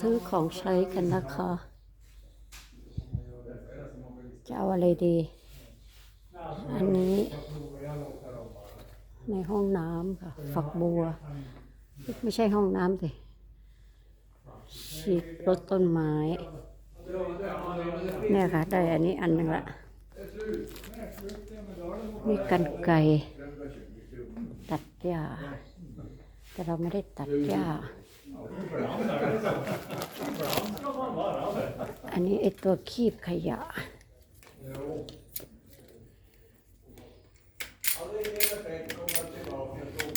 ซื้อของใช้กันนะคะ จะเอาอะไรดี อันนี้ ในห้องน้ำค่ะ ฝักบัว ไม่ใช่ห้องน้ำสิฉีดรดต้นไม้ เนี่ยค่ะ ได้อันนี้อันหนึ่งละนี่กันไกรตัดหญ้า แต่เราไม่ได้ตัดหญ้า อันนี้ไอตัวคีบขยะ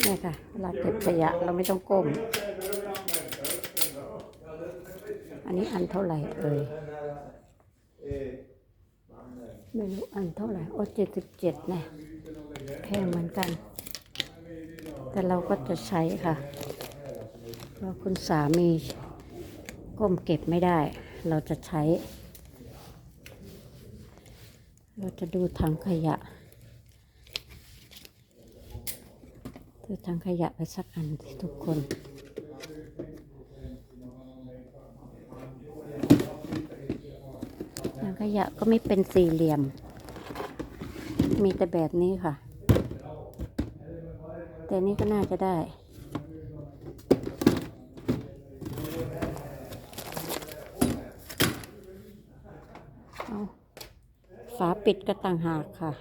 นี่ค่ะเวลาเก็บขยะเราไม่ต้องก้ม อันนี้อันเท่าไหร่เอ่ย ไม่รู้อันเท่าไหร่ โอ้เจ็ดสิบเจ็ดนะแพงเหมือนกัน แต่เราก็จะใช้ค่ะ เพราะคุณสามีก้มเก็บไม่ได้ เราจะใช้ เราจะดูถังขยะดูถังขยะไปสักอันทุกคนถังขยะก็ไม่เป็นสี่เหลี่ยม มีแต่แบบนี้ค่ะ แต่นี่ก็น่าจะได้ ฝาปิดก็ต่างหากค่ะ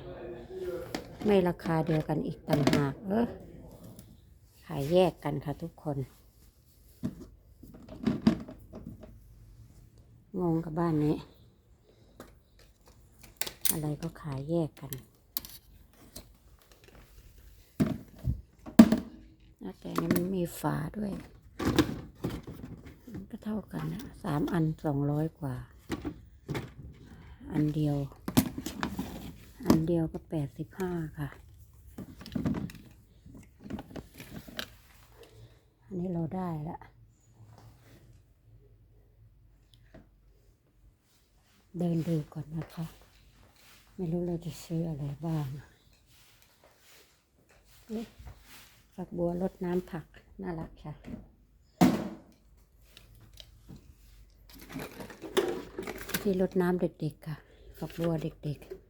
ไม่ราคาเดียวกันอีกต่างหาก เออขายแยกกันค่ะทุกคน งงกับบ้านนี้ อะไรก็ขายแยกกันแล้วแต่นี่มันมีฝาด้วย ก็เท่ากันนะสามอันสองร้อยกว่า อันเดียว อันเดียวก็แปดสิบห้าค่ะ อันนี้เราได้ละเดินดูก่อนนะคะ ไม่รู้เราจะซื้ออะไรบ้างนี่ฝักบัวรดน้ำผัก น่ารักค่ะที่รดน้ำเด็กๆค่ะฝักบัวเด็กๆ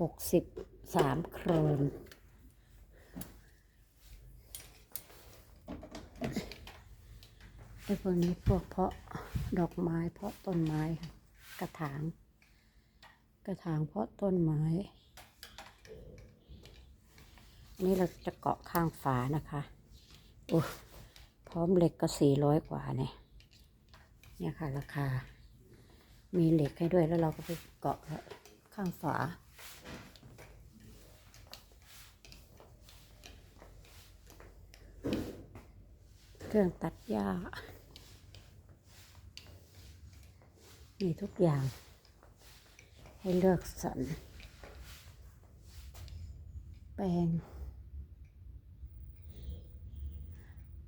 หกสิบสามโครนไอ้พวกนี้พวกเพาะดอกไม้เพาะต้นไม้กระถาง กระถางเพาะต้นไม้นนี้เราจะเกาะข้างฝานะคะโอ้พร้อมเหล็กก็สี่ร้อยกว่าเนี่ยเนี่ยค่ะราคา มีเหล็กให้ด้วยแล้วเราก็ไปเกาะข้างฝา เครื่องตัดหญ้ามีทุกอย่าง ให้เลือกสรรแปลง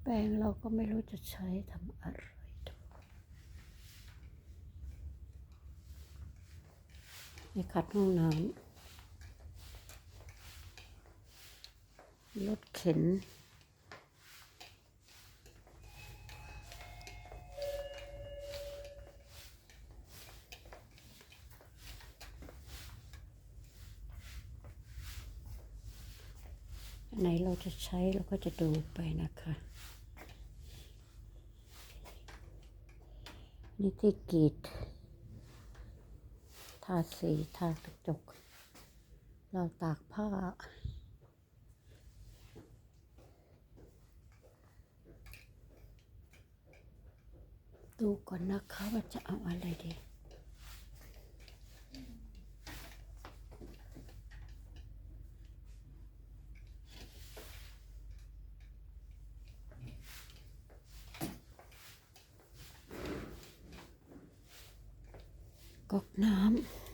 แปลงเราก็ไม่รู้จะใช้ทำอะไรถูกให้ขัดห้องน้ำรถเข็น ไหนเราจะใช้เราก็จะดูไปนะคะ นี่ที่กรีด ทาสีทากระจก เราตากผ้าดูก่อนนะคะว่าจะเอาอะไรดี ก๊อกน้ำ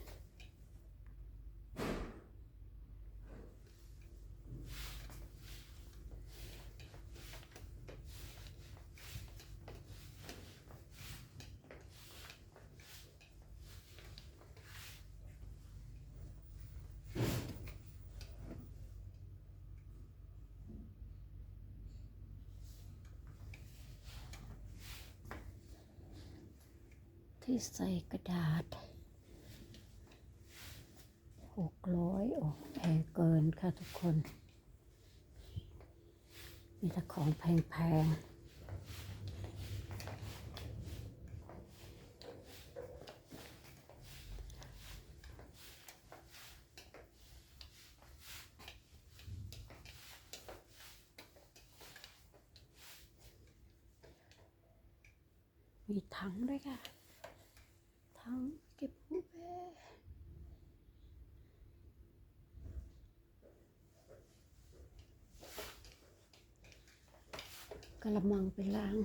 ที่ใส่กระดาษหกร้อยโอ้แพงเกินค่ะทุกคน มีแต่ของแพงๆมีถังด้วยค่ะ ถังเก็บผู้แพ้ กระมังไปล้าง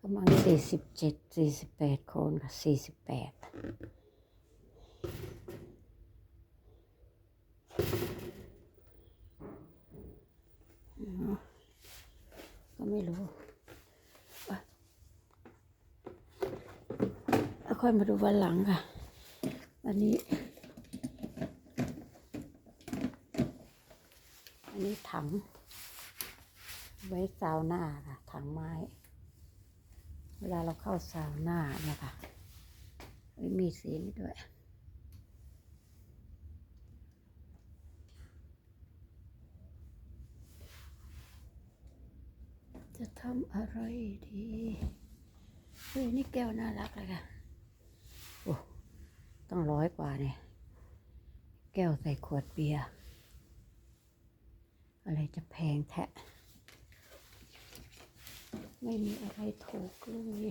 ประมาณสี่สิบเจ็ดสี่สิบแปดคนค่ะสี่สิบแปดก็ ไม่รู้แล้วค่อยมาดูวันหลังค่ะ วันนี้ อันนี้ถัง ไว้ซาวน่าค่ะ ถังไม้ เวลาเราเข้าซาวน่าเนี่ยค่ะมีสีนี้ด้วย จะทำอะไรดีเฮ้ยนี่แก้วน่ารักเลยค่ะ โอ้ต้องร้อยกว่าเนี่ย แก้วใส่ขวดเบียร์ อะไรจะแพงแทะ ไม่มีอะไรถูกเลย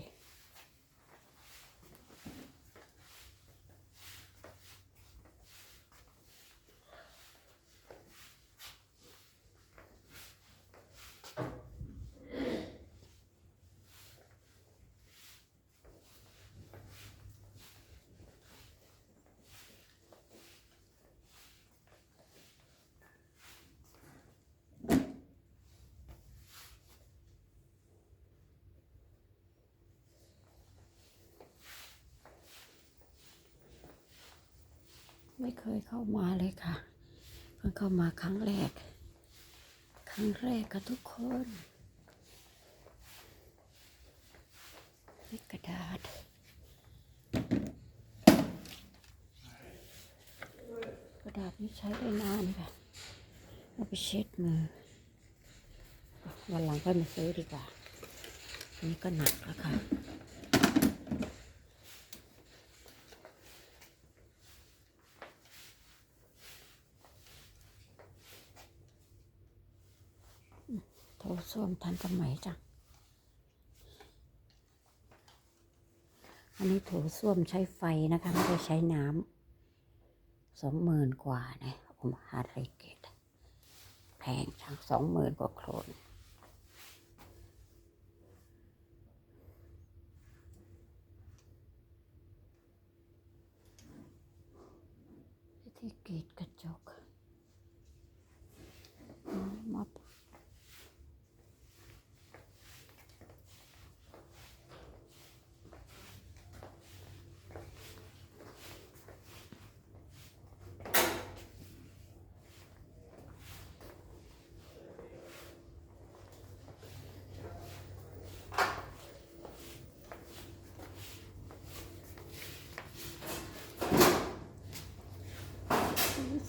ไม่เคยเข้ามาเลยค่ะ เพิ่งเข้ามาครั้งแรก ครั้งแรกค่ะทุกคนนี่กระดาษกระดาษนี้ใช้ได้นานค่ะเอาไปเช็ดมือวันหลังค่อยมาซื้อดีกว่าอันนี้ก็หนักแล้วค่ะ โถ ส้วมทันสมัยจังอันนี้โถส้วมใช้ไฟนะคะ ไม่ได้ใช้น้ำสองหมื่นกว่าเนี่ยผมหาไรเกตแพงจังสองหมื่นกว่าโครนวิธีกรีดกระจกอืมมา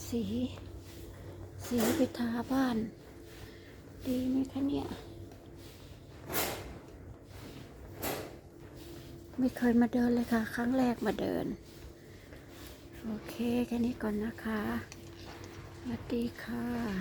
สี สีไปทาบ้าน ดีไหมคะเนี่ย ไม่เคยมาเดินเลยค่ะ ครั้งแรกมาเดิน โอเค แค่นี้ก่อนนะคะสวัสดีค่ะ